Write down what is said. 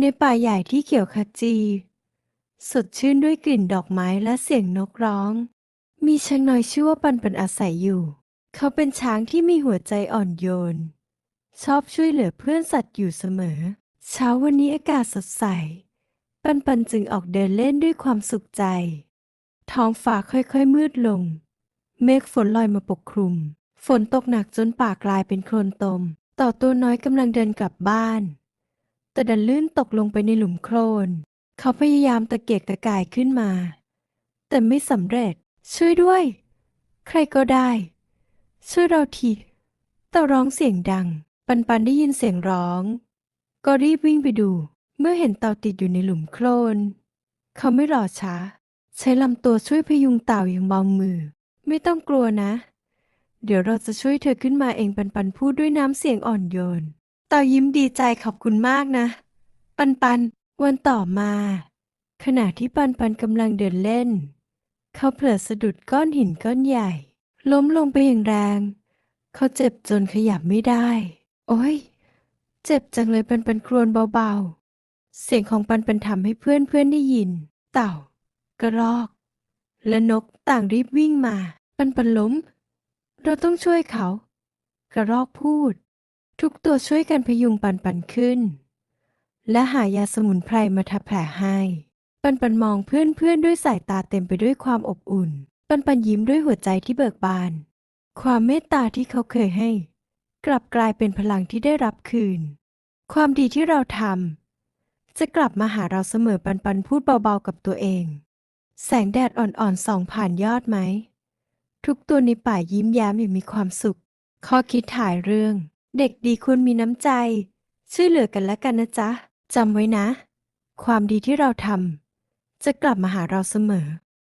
ในป่าใหญ่ที่เขียวขจี สดชื่นด้วยกลิ่นดอกไม้และเสียงนกร้อง มีช้างน้อยชื่อว่าปันปันอาศัยอยู่ เขาเป็นช้างที่มีหัวใจอ่อนโยน ชอบช่วยเหลือเพื่อนสัตว์อยู่เสมอ เช้าวันนี้อากาศสดใส ปันปันจึงออกเดินเล่นด้วยความสุขใจ ท้องฟ้าค่อยๆมืดลง เมฆฝนลอยมาปกคลุม ฝนตกหนักจนป่ากลายเป็นโคลนตม ต่อตัวน้อยกำลังเดินกลับบ้าน แต่ดันลื่นตกลงไปในหลุมโคลน เขาพยายามตะเกียกตะกายขึ้นมา แต่ไม่สำเร็จ ช่วยด้วย ใครก็ได้ ช่วยเราทีเต่าร้องเสียงดัง ปันปันได้ยินเสียงร้อง ก็รีบวิ่งไปดู เมื่อเห็นเต่าติดอยู่ในหลุมโคลน เขาไม่รอช้า ใช้ลำตัวช่วยพยุงเต่าอย่างเบามือ ไม่ต้องกลัวนะ เดี๋ยวเราจะช่วยเธอขึ้นมาเองปันปันพูดด้วยน้ำเสียงอ่อนโยน เต่ายิ้มดีใจขอบคุณมากนะ ปันปัน วันต่อมา ขณะที่ปันปันกำลังเดินเล่น เขาเผลอสะดุดก้อนหินก้อนใหญ่ ล้มลงไปอย่างแรง เขาเจ็บจนขยับไม่ได้ โอ้ย เจ็บจังเลยปันปันครวญเบาๆ เสียงของปันปันทำให้เพื่อนเพื่อนๆได้ยิน เต่า กระรอก และนกต่างรีบวิ่งมา ปันปันล้ม เราต้องช่วยเขา กระรอกพูด ทุกตัวช่วยกันพยุงปันปันขึ้น และหายาสมุนไพรมาทับแผลให้ ปันปันมองเพื่อนเพื่อนด้วยสายตาเต็มไปด้วยความอบอุ่น ปันปันยิ้มด้วยหัวใจที่เบิกบาน ความเมตตาที่เขาเคยให้ กลับกลายเป็นพลังที่ได้รับคืน ความดีที่เราทำจะกลับมาหาเราเสมอปันปันพูดเบาๆกับตัวเอง แสงแดดอ่อนๆส่องผ่านยอดไหมทุกตัวในป่ายิ้มแย้มอย่างมีความสุข ข้อคิดถ่ายเรื่อง เด็กดีควรมีน้ำใจ ช่วยเหลือกันและกันนะจ๊ะจำไว้นะ ความดีที่เราทำจะกลับมาหาเราเสมอ